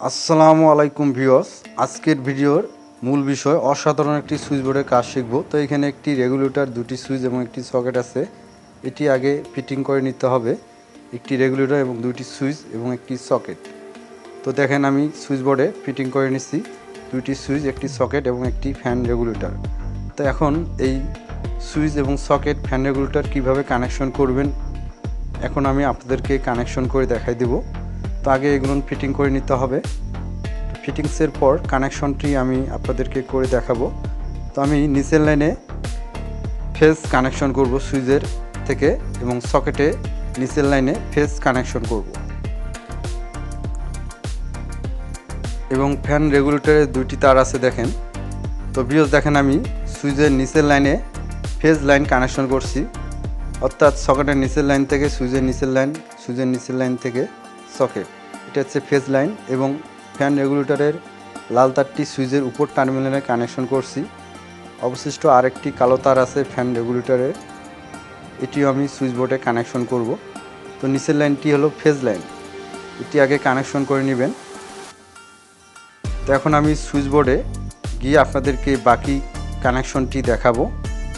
আসসালামু আলাইকুম ভিউয়ার্স। আজকের ভিডিওর মূল বিষয়, অসাধারণ একটি সুইচ বোর্ডের কাজ শিখব। তো এখানে একটি রেগুলেটর, দুটি সুইচ এবং একটি সকেট আছে। এটি আগে ফিটিং করে নিতে হবে। একটি রেগুলেটর এবং দুটি সুইচ এবং একটি সকেট। তো দেখেন আমি সুইচ বোর্ডে ফিটিং করে নিচ্ছি দুটি সুইচ, একটি সকেট এবং একটি ফ্যান রেগুলেটর। তো এখন এই সুইচ এবং সকেট, ফ্যান রেগুলেটর কীভাবে কানেকশন করবেন, এখন আমি আপনাদেরকে কানেকশন করে দেখাই দেব। তো আগে এগুলো ফিটিং করে নিতে হবে। ফিটিংসের পর কানেকশনটি আমি আপনাদেরকে করে দেখাবো। তো আমি নিচের লাইনে ফেস কানেকশন করব সুইচের থেকে এবং সকেটে নিচের লাইনে ফেস কানেকশন করব। এবং ফ্যান রেগুলেটরের দুইটি তার আছে দেখেন। তো বিয়স দেখেন আমি সুইচের নিচের লাইনে ফেজ লাইন কানেকশন করছি। অর্থাৎ সকেটের নিচের লাইন থেকে, সুইচের নিচের লাইন সুইচের নিচের লাইন থেকে সকেট এটা হচ্ছে ফেজ লাইন এবং ফ্যান রেগুলেটরের লাল তারটি সুইচের উপর টার্মিনালে কানেকশন করছি। অবশিষ্ট আরেকটি কালো তার আছে ফ্যান রেগুলেটরের এটিও আমি সুইচ বোর্ডে কানেকশন করব। তো নিচের লাইনটি হলো ফেজ লাইন এটি আগে কানেকশন করে নেবেন। তো এখন আমি সুইচ বোর্ডে গিয়ে আপনাদেরকে বাকি কানেকশনটি দেখাবো।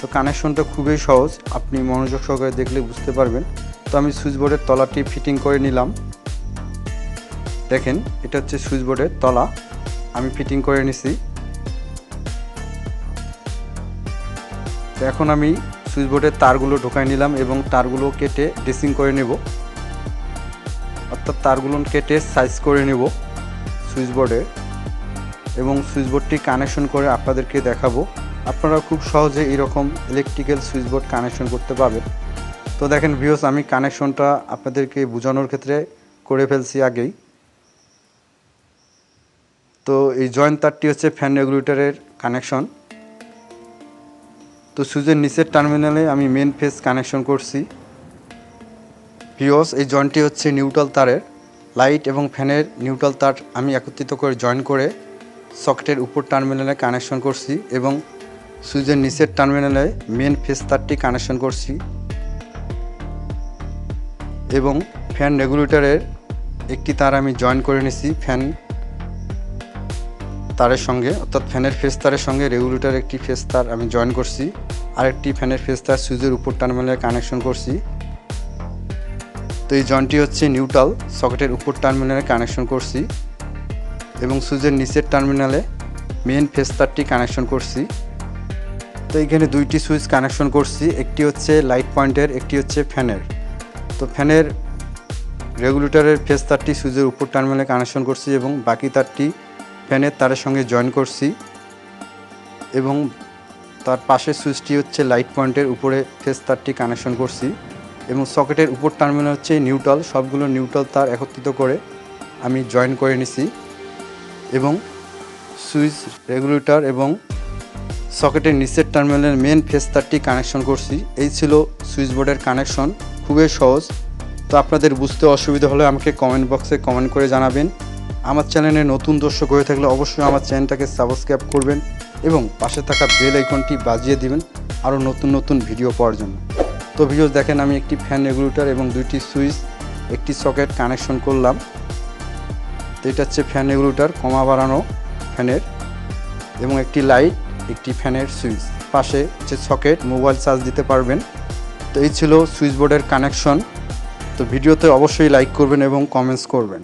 তো কানেকশনটা খুবই সহজ। আপনি মনোযোগ সহকারে দেখলে বুঝতে পারবেন। তো আমি সুইচ বোর্ডের তলাটি ফিটিং করে নিলাম। দেখেন, এটা হচ্ছে সুইচ বোর্ডের তলা। আমি ফিটিং করে নিছি। তো এখন আমি সুইচ বোর্ডের তারগুলো ঢোকাই নিলাম এবং তারগুলো কেটে ড্রেসিং করে নেব। অর্থাৎ তারগুলো কেটে সাইজ করে নেব সুইচ বোর্ডের এবং সুইচ বোর্ডটি কানেকশন করে আপনাদেরকে দেখাবো। আপনারা খুব সহজে এরকম ইলেকট্রিক্যাল সুইচ বোর্ড কানেকশন করতে পারবেন। তো দেখেন ভিউস আমি কানেকশনটা আপনাদেরকে বোঝানোর ক্ষেত্রে করে ফেলছি আগেই। তো এই জয়েন্ট তারটি হচ্ছে ফ্যান রেগুলেটরের কানেকশন তো সুইচের নিচের টার্মিনালে আমি মেন ফেস কানেকশন করছি। ভিওস এই জয়েন্টটি হচ্ছে নিউট্রাল তারের। লাইট এবং ফ্যানের নিউট্রাল তার আমি একত্রিত করে জয়েন করে সকেটের উপর টার্মিনালে কানেকশন করছি এবং সুইচের নিচের টার্মিনালে মেন ফেস তারটি কানেকশন করছি। এবং ফ্যান রেগুলেটরের একটি তার আমি জয়েন করে নিছি ফ্যান তারের সঙ্গে, অর্থাৎ ফ্যানের ফেস তারের সঙ্গে রেগুলেটর একটি ফেস তার আমি জয়েন করছি। আরেকটি ফ্যানের ফেস তার সুইচের উপর টার্মিনালে কানেকশন করছি। তো এই জয়েন্টটি হচ্ছে নিউট্রাল সকেটের উপর টার্মিনালে কানেকশন করছি। এবং সুইচের নিচের টার্মিনালে মেন ফেস তারটি কানেকশন করছি। তো এখানে দুইটি সুইচ কানেকশন করছি, একটি হচ্ছে লাইট পয়েন্টের একটি হচ্ছে ফ্যানের। তো ফ্যানের রেগুলেটরের ফেস তারটি সুইচের উপর টার্মিনালে কানেকশন করছি এবং বাকি তারটি ফ্যানের তারের সঙ্গে জয়েন করছি এবং তার পাশের সুইচটি হচ্ছে লাইট পয়েন্টের উপরে ফেস তারটি কানেকশন করছি এবং সকেটের উপর টার্মিনাল হচ্ছে নিউট্রাল সবগুলো নিউট্রাল তার একত্রিত করে আমি জয়েন করে নিছি এবং সুইচ রেগুলেটর এবং সকেটের নিচের টার্মিনালের মেন ফেস তারটি কানেকশন করছি। এই ছিল সুইচ বোর্ডের কানেকশন খুবই সহজ। তো আপনাদের বুঝতে অসুবিধা হলে আমাকে কমেন্ট বক্সে কমেন্ট করে জানাবেন। আমার চ্যানেলে নতুন দর্শক হয়ে থাকলে অবশ্যই আমার চ্যানেলটাকে সাবস্ক্রাইব করবেন এবং পাশে থাকা বেল আইকনটি বাজিয়ে দিবেন আরও নতুন নতুন ভিডিও পাওয়ার জন্য। তো ভিডিও দেখেন আমি একটি ফ্যান রেগুলেটর এবং দুইটি সুইচ, একটি সকেট কানেকশন করলাম। তো এটা হচ্ছে ফ্যান রেগুলেটর, কমা বাড়ানো ফ্যানের, এবং একটি লাইট, একটি ফ্যানের সুইচ। পাশে হচ্ছে সকেট, মোবাইল চার্জ দিতে পারবেন। তো এই ছিল সুইচ বোর্ডের কানেকশন। তো ভিডিওতে অবশ্যই লাইক করবেন এবং কমেন্টস করবেন।